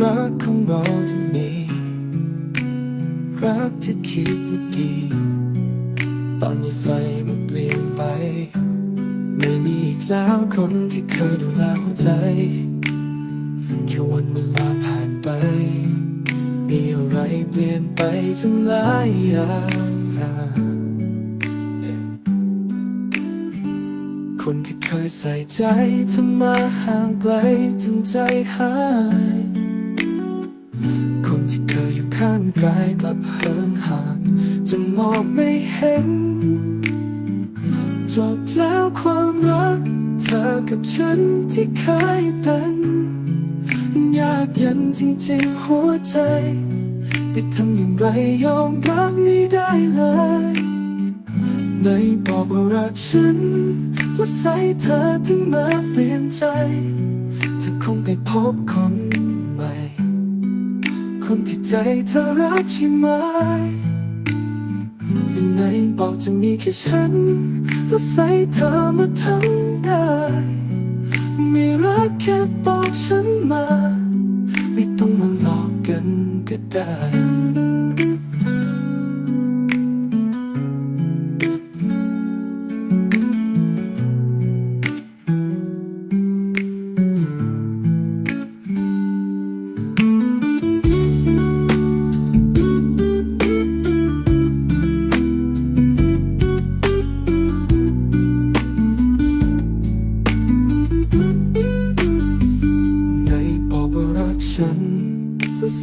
รักของเราจะมี รักที่คิดว่าดี ตอนนี้ใส่มันเปลี่ยนไป ไม่มีอีกแล้วคนที่เคยดูแลหัวใจ แค่วันเวลาผ่านไป มีอะไรเปลี่ยนไปทั้งหลายอย่างคนที่เคยใส่ใจเธอมาห่างไกลจนใจหาย กายกลับเหินห่างจนมองไม่เห็น จบแล้วความรัก เธอกับฉันที่เคยเป็น ยากเย็นจริงๆหัวใจแต่ทำอย่างไรยอมรับไม่ได้เลยในบอกว่ารักฉันว่าใส่เธอถึงมาเปลี่ยนใจเธอคงไปพบคน คนที่ใจเธอรักใช่ไหมยังไงบอกจะมีแค่ฉันก็ใส่เธอมาทั้งได้มีรักแค่บอกฉันมา ไม่ต้องมาหลอกกันก็ได้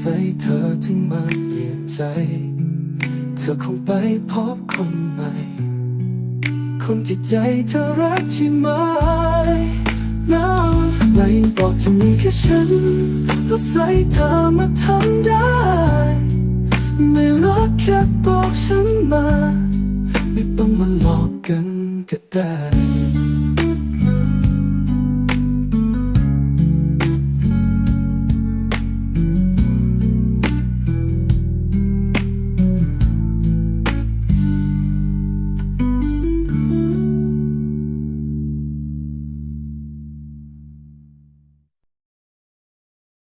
ใส่เธอถึงมาเปลี่ยนใจ เธอคงไปพบคนใหม่ คนที่ใจเธอรักใช่ไหมแล้วไม่บอกจะมีแค่ฉันก็ใส่เธอมาทำได้ ไม่รักแค่บอกฉันมา ไม่ต้องมาหลอกกันก็ได้